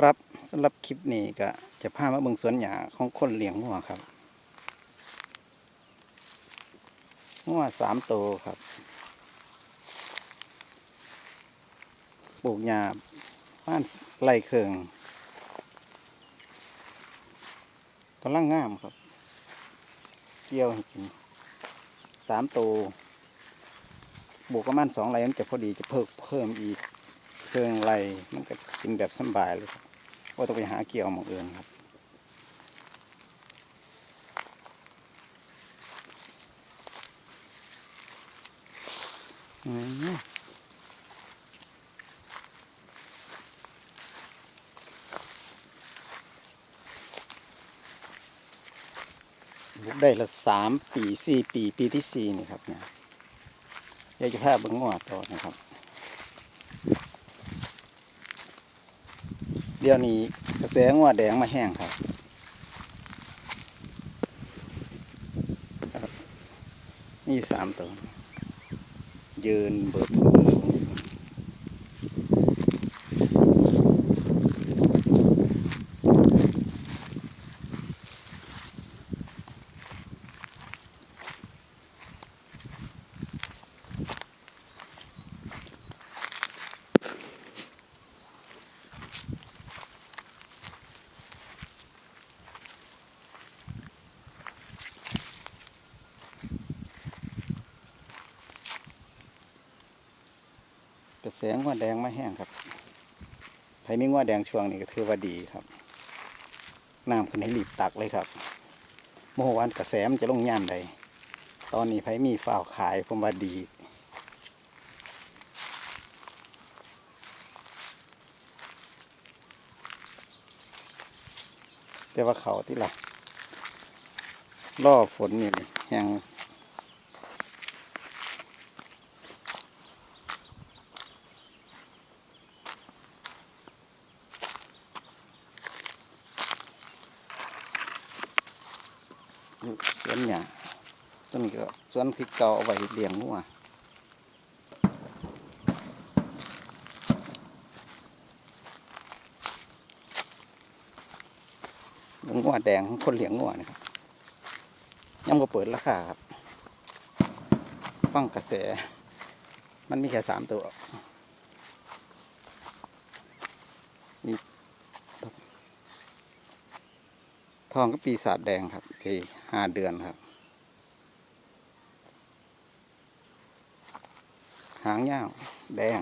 ครับสำหรับคลิปนี้ก็จะพามาเบิ่งสวนหญ้าของคนเลี้ยงงัวครับงัวสามตัวครับ ปลูกหญ้าบ้านไร่เคืองกำลังงามครับ เกี่ยวให้กินสามตัวปลูกประมาณสองไร่มันจะพอดีจะเพิ่มเพิ่มอีก เครื่องไรมันก็จะกินแบบสบายเลยครับว่าต้องไปหาเกี่ยวหมองเอื่นครับอืมปลูกได้ละสามปีสี่ปี ปีที่สี่นี่ครับเนี่ยอยากจะพาเบิ้งงวดต่อนะครับ เดี๋ยวนี้กระแสงว่าแดงมาแห้งครับครับนี่สามตัวยืนเบิดเบิด กระแสงัวแดงไมาแห้งครับใครมีงัวแดงช่วงนี้ก็ถือว่าดีครับ น้ำขึ้นให้รีบตักเลยครับเมื่อวานกระแสมันจะลงย่ามใด ตอนนี้ไผมีฝ้าวขายผมว่าดีแต่ว่าเขาที่ละล่อฝนนี่แห้ง สวนหญ้าต้นนี้ก็สวนพริกเก่าเอาไว้เลี้ยงงัวงัวแดงคนเลี้ยงงัวนะครับยังบ่เปิดราคาครับ ฟังกระแส มันมีแค่สามตัว ทองก็ปีศาจแดงครับปีห้าเดือนครับ หางยาวแดง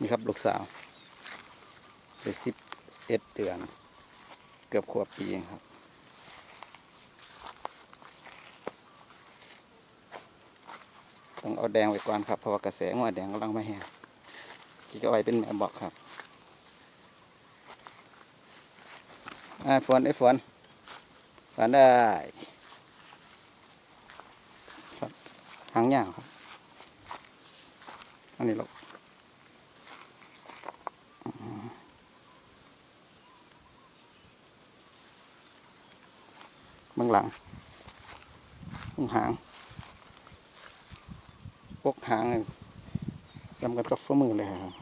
นี่ครับลูกสาว ไปสิบเอ็ดเดือน เกือบขวบปีครับ ต้องเอาแดงไว้ก่อนครับเพราะว่ากระแสงัวแดงกำลังมาแห้งที่จะไว้เป็นแม่บอกครับไอ่าฝนไอ้ฝนฝนได้ครับหางยาวครับอันนี้ลูก เบื้องหลังตรงหางปกหางจำกันกับฝ่ามือเลยครับ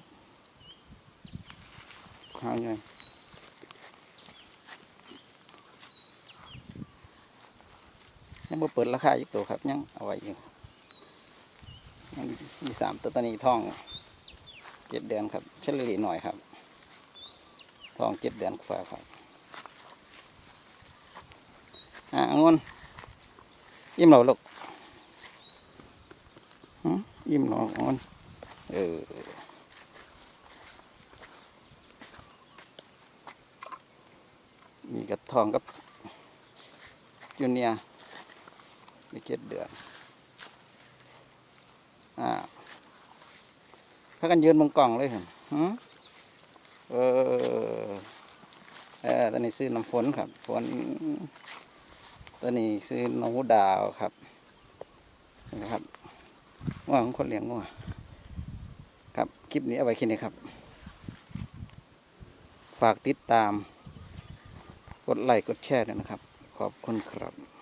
หางใหญ่ยังบ่เปิดราคาอีกตัวครับ ยังเอาไว้อยู่มีสามตัวตอนนี้ท่องเจ็ดเดือนครับเฉลี่ยหน่อยครับท่องเจ็ดเดือนกว่าครับ อะองุ่นยิ้มเหรอลูกหึยิ้มเหรอองุ่นเออมีกระทองกับจูเนียร์มีเจ็ดเดือนอ่าพากันยืนบนกล่องเลยเหรอหึเออเออตอนนี้ซื้อน้ำฝนครับ ฝน ตัวนี้ซื้อนกดาวครับนะครับว่าของคนเลี้ยงงัวครับ คลิปนี้เอาไว้แค่นี้ครับ ฝากติดตาม กดไลค์กดแชร์ด้วยนะครับ ขอบคุณครับ